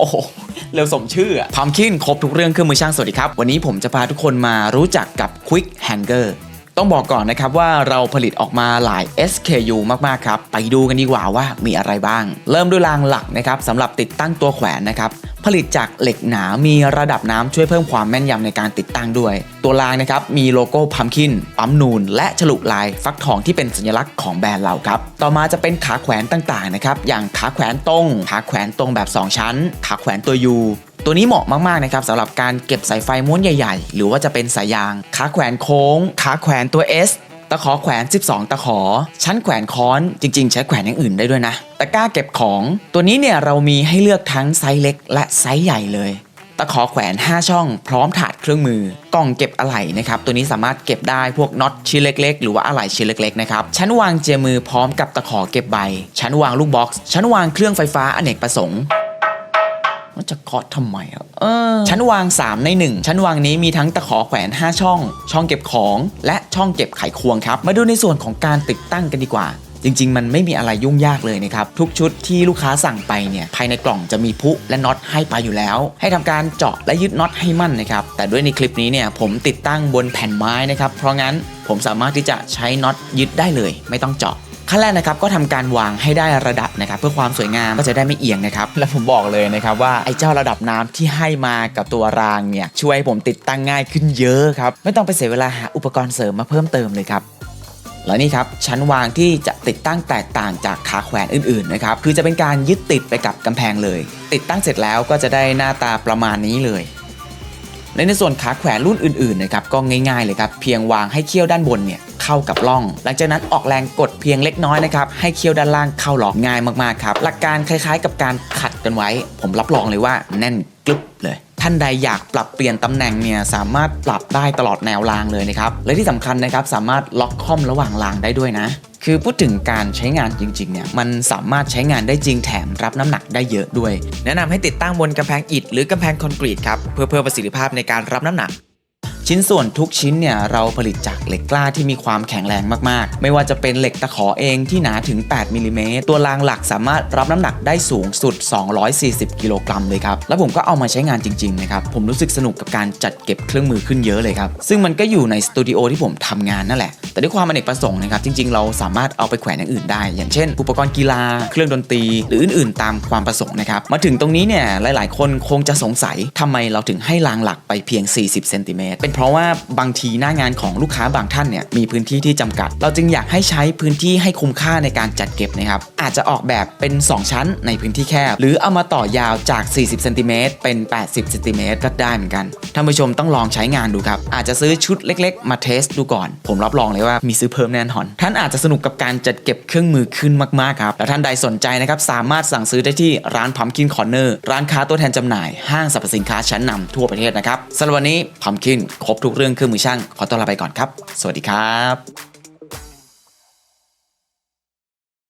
อ้โหเร็วสมชื่ออะพามคินครบทุกเรื่องเครื่องมือช่างสวัสดีครับ วันนี้ผมจะพาทุกคนมารู้จักกับ Quick Hanger ต้องบอกก่อนนะครับว่าเราผลิตออกมาหลาย SKU มากๆครับ ไปดูกันดีกว่าว่ามีอะไรบ้าง เริ่มด้วยรางหลักนะครับสำหรับติดตั้งตัวแขวนนะครับผลิตจากเหล็กหนา มีระดับน้ำช่วยเพิ่มความแม่นยำในการติดตั้งด้วย ตัวรางนะครับ มีโลโก้พัมคิน ปั๊มนูน และฉลุลายฟักทองที่เป็นสัญลักษณ์ของแบรนด์เราครับ ต่อมาจะเป็นขาแขวนต่างๆนะครับ อย่างขาแขวนตรง ขาแขวนตรงแบบ 2 ชั้น ขาแขวนตัวยู ตัวนี้เหมาะมากๆนะครับสำหรับการเก็บสายไฟม้วนใหญ่ๆ หรือว่าจะเป็นสายยางขาแขวนโค้งขาแขวนตัว S ตะขอแขวน 12 ตะขอ ชั้นแขวนค้อนจริง ๆ ใช้แขวนอย่างอื่นได้ด้วยนะ ตะกร้าเก็บของ ตัวนี้เนี่ยเรามีให้เลือกทั้งไซส์เล็ก และไซส์ใหญ่เลย ตะขอแขวน 5 ช่อง พร้อมถาดเครื่องมือ กล่องเก็บอะไหล่นะครับ ตัวนี้สามารถเก็บได้พวกน็อตชิ้นเล็ก ๆ หรือว่าอะไหล่ชิ้นเล็ก ๆ นะครับ ชั้นวางเจียมือพร้อมกับตะขอเก็บใบ ชั้นวางลูกบ็อกซ์ ชั้นวางเครื่องไฟฟ้าอเนกประสงค์ มันจะเคาะทำไมอะเออชั้นวาง 3 ใน 1 ชั้นวางนี้มีทั้งตะขอแขวน 5 ช่อง ช่องเก็บของ และช่องเก็บไขควงครับ มาดูในส่วนของการติดตั้งกันดีกว่าจริง ๆ มันไม่มีอะไรยุ่งยากเลยนะครับ ทุกชุดที่ลูกค้าสั่งไปเนี่ย ภายในกล่องจะมีพุและน็อตให้ไปอยู่แล้ว ให้ทำการเจาะและยึดน็อตให้มั่นนะครับ แต่ด้วยในคลิปนี้เนี่ย ผมติดตั้งบนแผ่นไม้นะครับ เพราะงั้นผมสามารถที่จะใช้น็อตยึดได้เลย ไม่ต้องเจาะ ขั้นแรกนะครับก็ทำการวางให้ได้ระดับนะครับเพื่อความสวยงามก็จะได้ไม่เอียงนะครับและผมบอกเลยนะครับว่าไอ้เจ้าระดับน้ำที่ให้มากับตัวรางเนี่ยช่วยให้ผมติดตั้งง่ายขึ้นเยอะครับไม่ต้องไปเสียเวลาหาอุปกรณ์เสริมมาเพิ่มเติมเลยครับแล้วนี่ครับชั้นวางที่จะติดตั้งแตกต่างจากขาแขวนอื่นๆนะครับคือจะเป็นการยึดติดไปกับกำแพงเลย ติดตั้งเสร็จแล้วก็จะได้หน้าตาประมาณนี้เลยในในส่วนขาแขวนรุ่นอื่นๆนะครับก็ง่ายๆเลยครับเพียงวางให้เขี้ยวด้านบนเนี่ย เข้ากับล่อง หลังจากนั้นออกแรงกดเพียงเล็กน้อยนะครับให้เขี้ยวด้านล่างเข้าล็อกง่ายมากๆครับหลักการคล้ายๆ กับการขัดกันไว้ ผมรับรองเลยว่าแน่นกรึบเลยท่านใดอยากปรับเปลี่ยนตำแหน่งเนี่ยสามารถปรับได้ตลอดแนวรางเลยนะครับและที่สำคัญนะครับสามารถล็อกค่อมระหว่างรางได้ด้วยนะ คือพูดถึงการใช้งานจริงๆเนี่ยมันสามารถใช้งานได้จริงแถมรับน้ำหนักได้เยอะด้วย แนะนำให้ติดตั้งบนกำแพงอิฐหรือกำแพงคอนกรีตครับเพื่อเพิ่มประสิทธิภาพในการรับน้ำหนัก ชิ้นส่วนทุกชิ้นเนี่ยเราผลิตจากเหล็กกล้าที่มีความแข็งแรงมากๆ ไม่ว่าจะเป็นเหล็กตะขอเองที่หนาถึง 8มิลลิเมตรตัวรางหลักสามารถรับน้ำหนักได้สูงสุด 240 กิโลกรัมเลยครับ แล้วผมก็เอามาใช้งานจริงๆนะครับผมรู้สึกสนุกกับการจัดเก็บเครื่องมือขึ้นเยอะเลยครับ ซึ่งมันก็อยู่ในสตูดิโอที่ผมทำงานนั่นแหละ แต่ด้วยความอเนกประสงค์นะครับจริงๆ เราสามารถเอาไปแขวนอย่างอื่นได้ อย่างเช่น อุปกรณ์กีฬา เครื่องดนตรี หรืออื่นๆ ตามความประสงค์นะครับมาถึงตรงนี้เนี่ยหลาย ๆ คนคงจะสงสัยทำไมเราถึงให้รางหลักไปเพียง 40เซนติเมตรเป็นเพราะว่าบางทีหน้างานของลูกค้าบางท่านเนี่ยมีพื้นที่ที่จำกัด เราจึงอยากให้ใช้พื้นที่ให้คุ้มค่าในการจัดเก็บนะครับอาจจะออกแบบเป็น 2 ชั้นในพื้นที่แคบ หรือเอามาต่อยาวจาก 40เซนติเมตรเป็น 80เซนติเมตรก็ได้เหมือนกันท่านผู้ชมต้องลองใช้งานดูครับ อาจจะซื้อชุดเล็กๆ มาเทสดูก่อน ผมรับรองเลยว่ามีซื้อเพิ่มแน่นอนท่านอาจจะสนุกกับการจัดเก็บเครื่องมือขึ้นมากๆครับและท่านใดสนใจนะครับสามารถสั่งซื้อได้ที่ร้านพัมคินคอร์เนอร์ร้านค้าตัวแทนจำหน่ายห้างสรรพสินค้าชั้นนำทั่วประเทศนะครับสำหรับวันนี้พัมคินครบทุกเรื่องเครื่องมือช่างขอตัวลาไปก่อนครับ สวัสดีครับ